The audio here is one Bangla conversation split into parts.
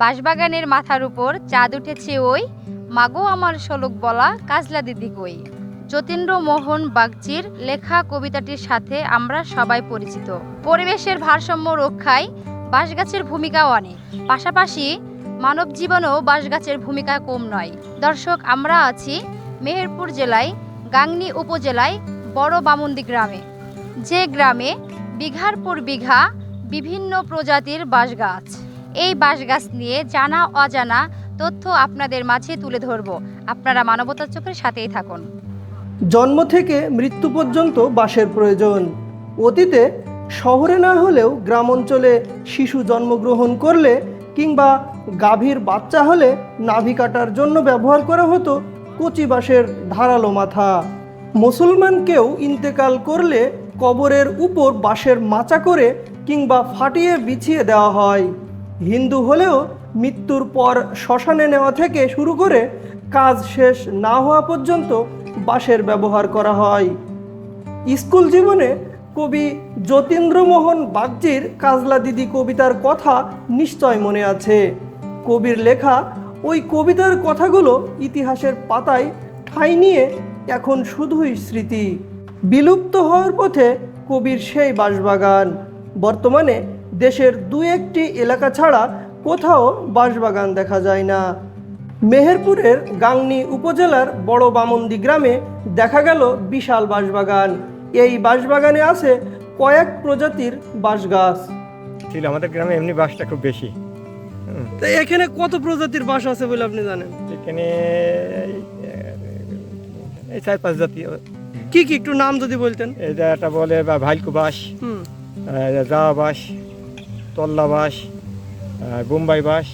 বাঁশবাগানের মাথার উপর চাঁদ উঠেছে ওই। মাগো আমার শোলক বলা কাজলা দিদি কই। যতীন্দ্র মোহন বাগচির লেখা কবিতাটির সাথে আমরা সবাই পরিচিত। পরিবেশের ভারসাম্য রক্ষায় বাঁশগাছের ভূমিকাও অনেক। পাশাপাশি মানব জীবনেও বাঁশগাছের ভূমিকা কম নয়। দর্শক, আমরা আছি মেহেরপুর জেলায়, গাংনী উপজেলায়, বড় বামুন্দি গ্রামে। যে গ্রামে বিঘার পর বিঘা বিভিন্ন প্রজাতির বাঁশগাছ। এই বাঁশগাছ নিয়ে জানা, অজানা তথ্য আপনাদের মাঝে তুলে ধরব। আপনারা মানবতার চোখের সাথেই থাকুন। জন্ম থেকে মৃত্যু পর্যন্ত বাঁশের প্রয়োজন। অতীতে শহরে না হলেও গ্রাম অঞ্চলে শিশু জন্মগ্রহণ করলে কিংবা গাভীর বাচ্চা হলে নাভি কাটার জন্য ব্যবহার করা হতো কচি বাঁশের ধারালো মাথা। মুসলমান কেউ ইন্তেকাল করলে কবরের উপর বাঁশের মাচা করে কিংবা ফাটিয়ে বিছিয়ে দেওয়া হয়। হিন্দু হলেও মৃত্যুর পর শ্মশানে নেওয়া থেকে শুরু করে কাজ শেষ না হওয়া পর্যন্ত বাঁশের ব্যবহার করা হয়। স্কুল জীবনে কবি যতীন্দ্রমোহন বাগজির কাজলা দিদি কবিতার কথা নিশ্চয় মনে আছে। কবির লেখা ওই কবিতার কথাগুলো ইতিহাসের পাতায় ঠাঁই নিয়ে এখন শুধুই স্মৃতি। বিলুপ্ত হওয়ার পথে কবির সেই বাঁশবাগান। বর্তমানে দেশের দু একটি এলাকা ছাড়া কোথাও বাঁশবাগান দেখা যায় না। মেহেরপুরের গাংনী উপজেলার বড় বামন্দি গ্রামে দেখা গেল বিশাল বাঁশবাগান। এই বাঁশবাগানে আছে কয়েক প্রজাতির বাঁশ গাছ ছিল আমাদের গ্রামে এমনি বাসটা খুব বেশি। তো এখানে কত প্রজাতির বাঁশ আছে বলে আপনি জানেন? এখানে এই- চার পাঁচ জাতীয়। কি কি একটু নাম যদি বলতেন। এটা একটা বলে বা ভাইলকু বাস হুম। জাওয়া বাস তল্লা বাস বোম্বাই বাস।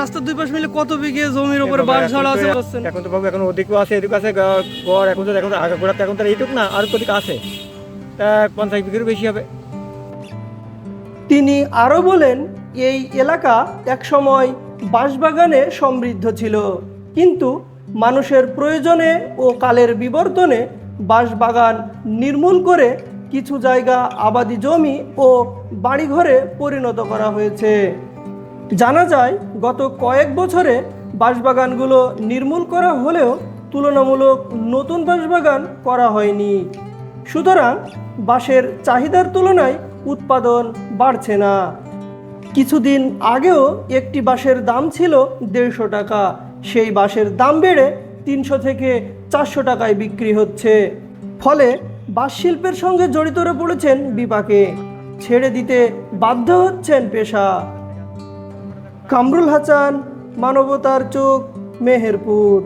রাস্তার দুই পাশ মিলে কত বিঘে জমির উপরে বাঁশ ঝাড়া আছে এখন তো বাবু এখন ওদিকেও আছে এদিকে আছে গড় এখন তো এখন আগা গোড়াতে এখন তো এইটুক না আর কদিকে আছে। তা পঞ্চাশ বিঘেরও বেশি হবে। তিনি আরও বলেন এই এলাকা একসময় বাঁশবাগানে সমৃদ্ধ ছিল। কিন্তু মানুষের প্রয়োজনে ও কালের বিবর্তনে বাঁশবাগান নির্মূল করে কিছু জায়গা, আবাদি জমি ও বাড়িঘরে পরিণত করা হয়েছে। জানা যায়, গত কয়েক বছরে বাঁশবাগানগুলো নির্মূল করা হলেও তুলনামূলক নতুন বাঁশবাগান করা হয়নি। সুতরাং বাঁশের চাহিদার তুলনায় উৎপাদন বাড়ছে না। কিছুদিন আগেও একটি বাঁশের দাম ছিল দেড়শো টাকা, সেই বাঁশের দাম বেড়ে তিনশো থেকে চারশো টাকায় বিক্রি হচ্ছে। ফলে বাঁশ শিল্পের সঙ্গে জড়িত হয়ে পড়েছেন বিপাকে ছেড়ে দিতে বাধ্য হচ্ছেন পেশা। কামরুল হাসান, মানবতার চোখ, মেহেরপুর।